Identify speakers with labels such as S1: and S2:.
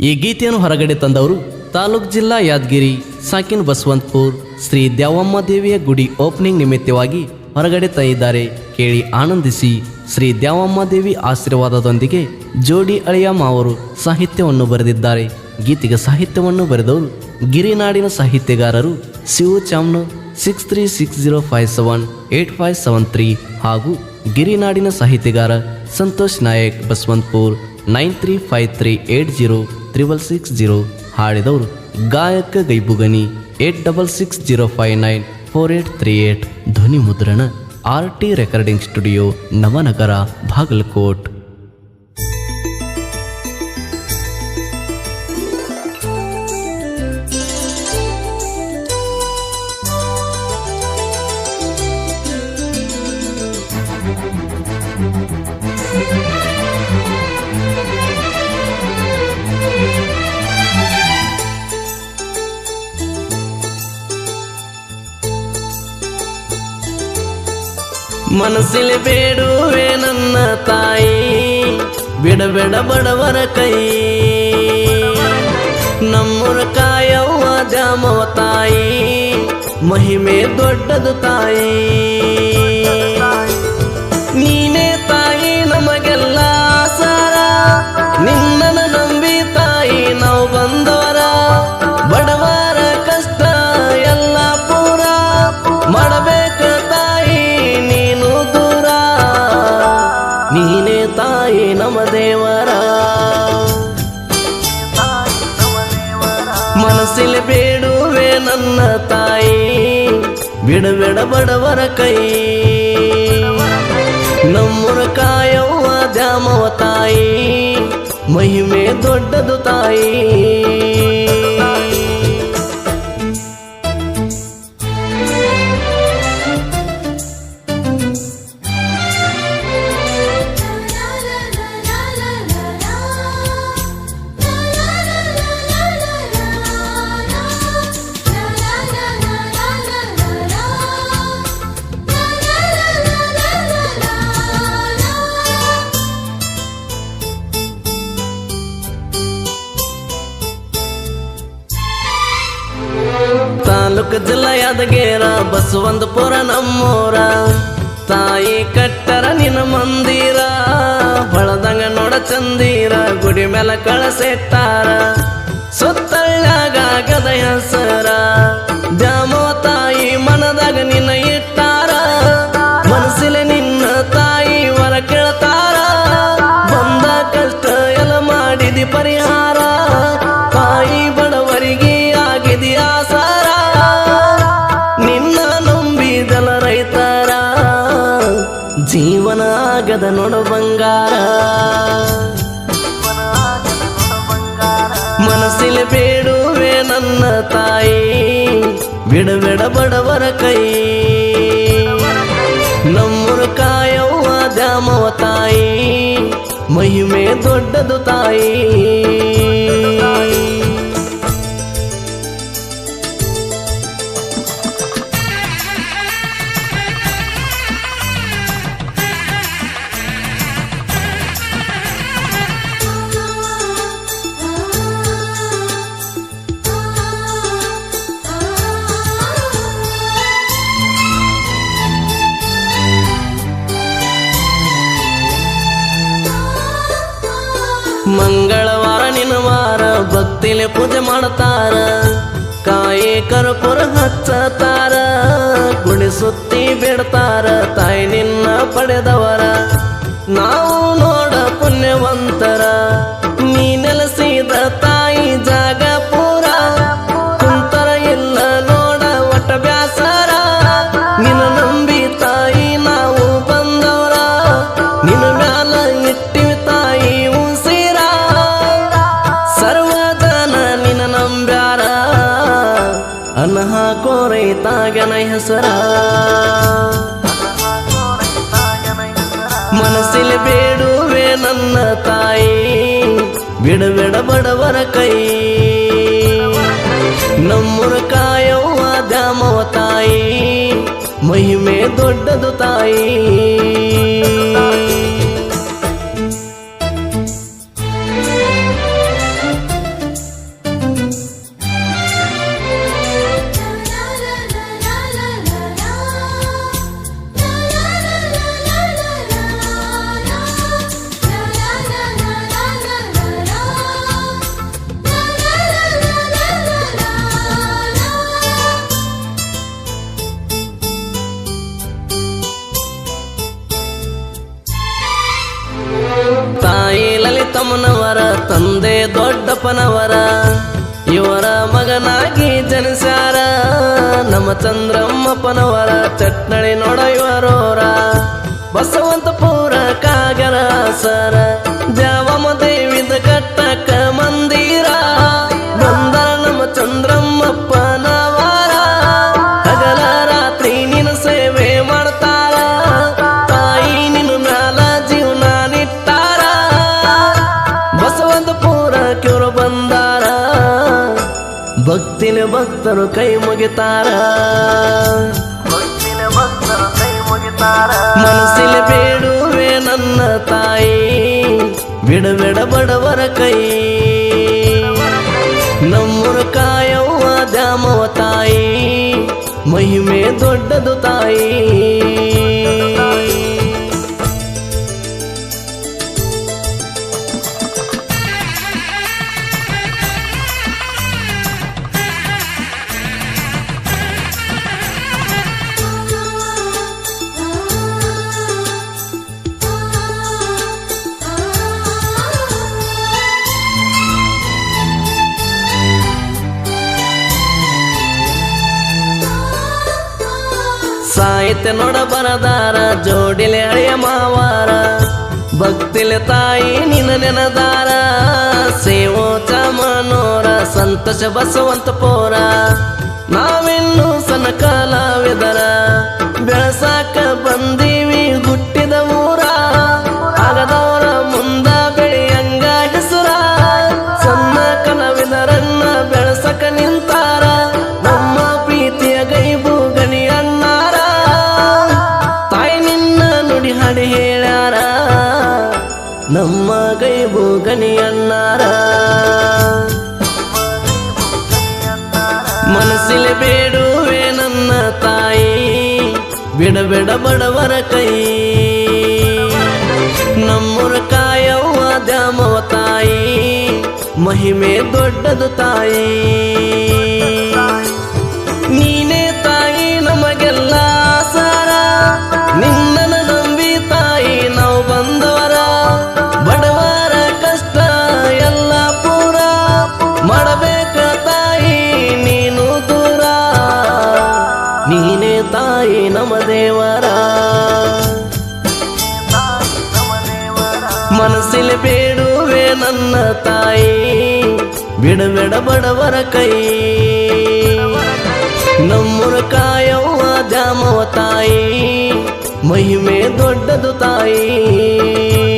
S1: ಈ ಗೀತೆಯನ್ನು ಹೊರಗಡೆ ತಂದವರು ತಾಲೂಕ್ ಜಿಲ್ಲಾ ಯಾದಗಿರಿ ಸಾಕಿನ್ ಬಸವಂತಪುರ್ ಶ್ರೀ ದ್ಯಾವಮ್ಮ ದೇವಿಯ ಗುಡಿ ಓಪನಿಂಗ್ ನಿಮಿತ್ತವಾಗಿ ಹೊರಗಡೆ ತಂದಿದ್ದಾರೆ ಕೇಳಿ ಆನಂದಿಸಿ ಶ್ರೀ ದ್ಯಾವಮ್ಮ ದೇವಿ ಆಶೀರ್ವಾದದೊಂದಿಗೆ ಜೋಡಿ ಅಳಿಯಮ್ಮ ಅವರು ಸಾಹಿತ್ಯವನ್ನು ಬರೆದಿದ್ದಾರೆ. ಗೀತೆಗೆ ಸಾಹಿತ್ಯವನ್ನು ಬರೆದವರು ಗಿರಿನಾಡಿನ ಸಾಹಿತ್ಯಗಾರರು Shiva ಚಾಮ್ನ six three six zero five seven eight five seven three ಹಾಗೂ ಗಿರಿನಾಡಿನ ಸಾಹಿತ್ಯಗಾರ Santosh Nayak Basavantapur nine three five three eight zero triple six zero ಹಾಡಿದವರು ಗಾಯಕ ಗೈಬುಗನಿ eight double six zero five nine four eight three eight ಧ್ವನಿ ಮುದ್ರಣ R T recording studio Navanagar Bagalkot. ಮನಸ್ಸಿಲಿ ಬೇಡುವೆ ನನ್ನ ತಾಯಿ. ಬಿಡಬೇಡ ಬಡವರ ಕೈ. ನಮ್ಮೂರ ಕಾಯವ್ವ ದ್ಯಾಮವ ತಾಯಿ. ಮಹಿಮೆ ದೊಡ್ಡದು ತಾಯಿ. ಬಿಡಬೇಡ ಬಡವರ ಕೈ. ನಮ್ಮೂರ ಕಾಯವ್ವ ದ್ಯಾಮವ ತಾಯಿ ಮಹಿಮೆ ದೊಡ್ಡದು ತಾಯಿ. ಜಿಲ್ಲಾ ಯಾದಗೇರ ಬಸವಂತಪುರ ನಮ್ಮೂರ. ತಾಯಿ ಕಟ್ಟರ ನಿನ್ನ ಮಂದಿರ ಬಳದಂಗ ನೋಡ ಚಂದೀರ ಗುಡಿ ಮೇಲೆ ಕಳಸೆಟ್ಟಾರ. ನೋಡು ನೋಡ ಬಂಗಾರ. ಮನಸ್ಸಿಲಿ ಬೇಡುವೆ ನನ್ನ ತಾಯಿ. ಬಿಡಬೇಡ ಬಡವರ ಕೈ. ನಮ್ಮೂರು ಕಾಯವ್ವ ದ್ಯಾಮವ ತಾಯಿ. ಮಹಿಮೆ ದೊಡ್ಡದು ತಾಯಿ. ಮಂಗಳವಾರ ನಿನ್ನ ವಾರ, ಭಕ್ತಿಲೆ ಪೂಜೆ ಮಾಡ್ತಾರ. ಕಾಯಿ ಕರ್ಪುರ ಹಚ್ಚತಾರ ಗುಣಿಸುತ್ತಿ ಬಿಡ್ತಾರ, ತಾಯಿ ನಿನ್ನ ಪಡೆದವರ. ನಾವು ನೋಡ ಪುಣ್ಯವಂತರ ರೈತಾಗನ ಹೆಸರ ಮನಸ್ಸಿಲಿ ಬೇಡುವೆ ನನ್ನ ತಾಯಿ, ಬಿಡಬೇಡ ಬಡವರ ಕೈ. ನಮ್ಮೂರ ಕಾಯವ್ವ ದ್ಯಾಮವ ತಾಯಿ, ಮಹಿಮೆ ದೊಡ್ಡದು ತಾಯಿ. ರಾಮನವರ ತಂದೆ ದೊಡ್ಡಪ್ಪನವರ ಇವರ ಮಗನಾಗಿ ಜನಿಸಾರ ನಮ್ಮ ಚಂದ್ರಮ್ಮಪ್ಪನವರ ಚಟ್ನಳಿ ನೋಡ ಇವರೋರ ಬಸವ ಭಕ್ತಿನ ಭಕ್ತರು ಕೈ ಮುಗಿತಾರ. ಮನಸ್ಸಿನ ಬೇಡುವೆ ನನ್ನ ತಾಯಿ. ಬಿಡಬೇಡ ಬಡವರ ಕೈ. ನಮ್ಮೂರು ಕಾಯವ್ವ ದ್ಯಾಮವ ತಾಯಿ. ಮಹಿಮೆ ದೊಡ್ಡದು ತಾಯಿ. ಸಾಹಿತ್ಯ ನೋಡ ಬರದಾರ ಜೋಡಿಲೆ ಅಳೆಯ ಮಾವಾರ. ಭಕ್ತಿಲೆ ತಾಯಿ ನಿನ್ನ ನೆನದಾರ, ಸೇವೋ ಮನೋರ ಸಂತೋಷ ಬಸವಂತ ಪೋರ. ನಾವಿನ್ನು ಸನ ಕಲಾವಿದರ ನಮ್ಮ ಕೈ ಬೋಗನಿಯನ್ನಾರ ಮನಸ್ಸಿಲೆ ಬೇಡುವೆ ನನ್ನ ತಾಯಿ ಬಿಡಬೇಡ ಬಡವರ ಕೈ. ನಮ್ಮೂರ ಕಾಯವ್ವ ದ್ಯಾಮವ ತಾಯಿ, ಮಹಿಮೆ ದೊಡ್ಡದು ತಾಯಿ. ನನ್ನ ತಾಯಿ. ಬಿಡಬೇಡ ಬಡವರ ಕೈ. ನಮ್ಮೂರ ಕಾಯವ್ವ ದ್ಯಾಮವ ತಾಯಿ. ಮಹಿಮೆ ದೊಡ್ಡದು ತಾಯಿ.